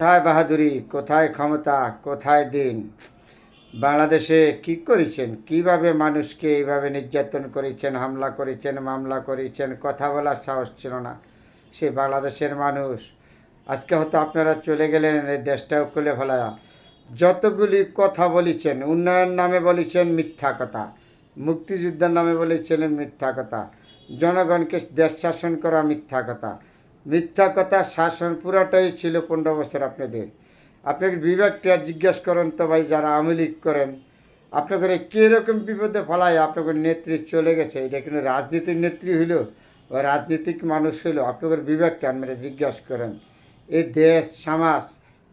কোথায় বাহাদুরি? কোথায় ক্ষমতা? কোথায় দিন? বাংলাদেশে কি করেছেন? কীভাবে মানুষকে এইভাবে নির্যাতন করেছেন, হামলা করেছেন, মামলা করেছেন? কথা বলার সাহস ছিল না। সে বাংলাদেশের মানুষ। আজকে হয়তো আপনারা চলে গেলেন, এই দেশটাও খুলে ফেলা। যতগুলি কথা বলেছেন, উন্নয়ন নামে বলেছেন মিথ্যা কথা। মুক্তিযুদ্ধের নামে বলেছিলেন মিথ্যা কথা। জনগণকে দেশ শাসন করা মিথ্যা কথা। মিথ্যা কথা, শাসন পুরাটাই ছিল পনেরো বছর আপনাদের। আপনাকে বিবেকটা জিজ্ঞেস করেন তো ভাই, যারা আওয়ামী লীগ করেন, আপনাদের কীরকম বিপদে ফলায়? আপনাদের নেত্রী চলে গেছে। এটা কিন্তু রাজনীতির নেত্রী হইল? বা রাজনীতিক মানুষ হইল? আপনাদের বিবেকটা আপনারা জিজ্ঞাসা করেন। এই দেশ, সমাজ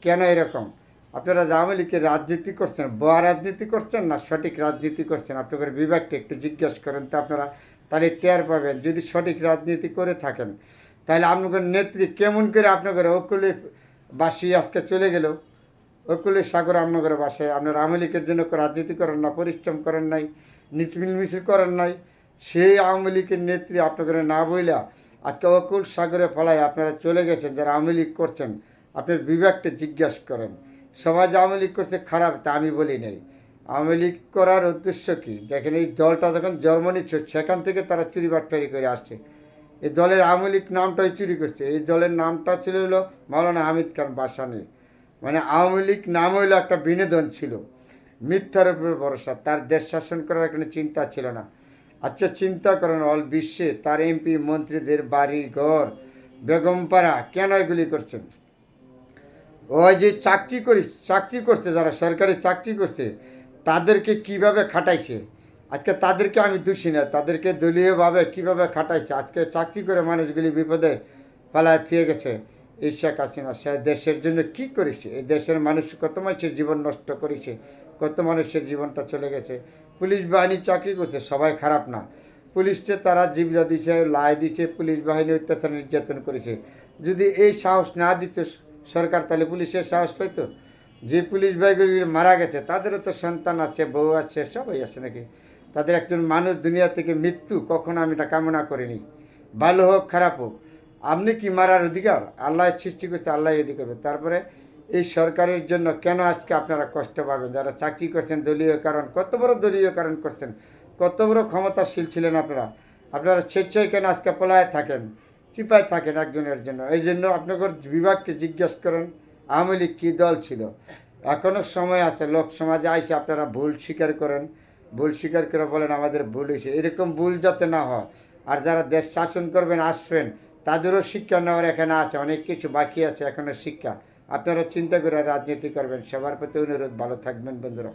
কেন এরকম? আপনারা আওয়ামী লীগের রাজনীতি করছেন, বয়া রাজনীতি করছেন না সঠিক রাজনীতি করছেন? আপনাদের বিবেকটা একটু জিজ্ঞাসা করেন তো আপনারা তাহলে টের পাবেন। যদি সঠিক রাজনীতি করে থাকেন তাহলে আপনাদের নেত্রী কেমন করে আপনাদের ওকুলে বাসী আজকে চলে গেল? ওকুলে সাগর আপনাদের বাসায়, আপনার আওয়ামী জন্য রাজনীতি করেন না, পরিশ্রম করেন নাই মিছিল করেন নাই, সেই আওয়ামী লীগের নেত্রী আপনাদের না বইলা আজকে অকুল সাগরে ফলায় আপনারা চলে গেছেন, যারা আওয়ামী লীগ করছেন, আপনার বিবেকটা জিজ্ঞাসা করেন। সবাই যে আওয়ামী লীগ করছে খারাপ, তা আমি বলি নাই। আওয়ামী লীগ করার উদ্দেশ্য কী? দেখেন এই দলটা যখন জন্ম নিচ্ছে, সেখান থেকে তারা চুরি বাটফারি করে আসছে। এই দলের আওয়ামী লীগ নামটাই চুরি করছে। এই দলের নামটা ছিল হলো মাওলানা হামিদ খান বাসানি। মানে আওয়ামী লীগ নাম হইল একটা বিনোদন ছিল। মিথ্যার উপরে ভরসা, তার দেশ শাসন করার কোনো চিন্তা ছিল না। আচ্ছা চিন্তা করেন অল বিশ্বে, তার এমপি, মন্ত্রীদের বাড়ি, ঘর বেগমপাড়া কেন এগুলি করছেন? ওই যে চাকরি করি, চাকরি করছে, যারা সরকারি চাকরি করছে, তাদেরকে কীভাবে খাটাইছে? আজকে তাদেরকে আমি দোষী না, তাদেরকে দলীয়ভাবে কীভাবে খাটাইছে? আজকে চাকরি করে মানুষগুলি বিপদে পালায় থিয়ে গেছে। এই শেখ হাসিনা, সে দেশের জন্য কি করেছে? এই দেশের মানুষ কত মানুষের জীবন নষ্ট করেছে? কত মানুষের জীবনটা চলে গেছে? পুলিশ বাহিনী চাকরি করছে, সবাই খারাপ না। পুলিশকে তারা জীবরা দিছে, লাই দিছে, পুলিশ বাহিনী অত্যাচার নির্যাতন করেছে। যদি এই সাহস না দিত সরকার, তাহলে পুলিশের সাহস পাইতো? যে পুলিশ ভাইগুলি মারা গেছে, তাদেরও তো সন্তান আছে, বউ আছে, সবাই আছে নাকি? তাদের একজন মানুষ দুনিয়া থেকে মৃত্যু কখনো আমি এটা কামনা করিনি। ভালো হোক, খারাপ হোক, আপনি কি মারার অধিকার? আল্লাহ সৃষ্টি করছে, আল্লাহ এদিকে করবে। তারপরে এই সরকারের জন্য কেন আজকে আপনারা কষ্ট পাবেন? যারা চাকরি করছেন, দলীয় কারণ, কত বড় দলীয় কারণ করছেন, কত বড় ক্ষমতাশীল ছিলেন আপনারা। আপনারা স্বেচ্ছায় কেন আজকে পলায় থাকেন, চিপায় থাকেন একজনের জন্য? এই জন্য আপনাদের বিভাগকে জিজ্ঞেস করেন, আওয়ামী লীগ কী দল ছিল? এখনও সময় আছে, লোক সমাজে আইসে আপনারা ভুল স্বীকার করেন। ভুল স্বীকার করে বলেন আমাদের ভুল হয়েছে। এরকম ভুল যাতে না হয়, আর যারা দেশ শাসন করবেন, আসবেন, তাদেরও শিক্ষা নেওয়ার এখানে আছে, অনেক কিছু বাকি আছে এখনও শিক্ষা। আপনারা চিন্তা করে রাজনীতি করবেন। সবার প্রতি অনুরোধ, ভালো থাকবেন বন্ধুরা।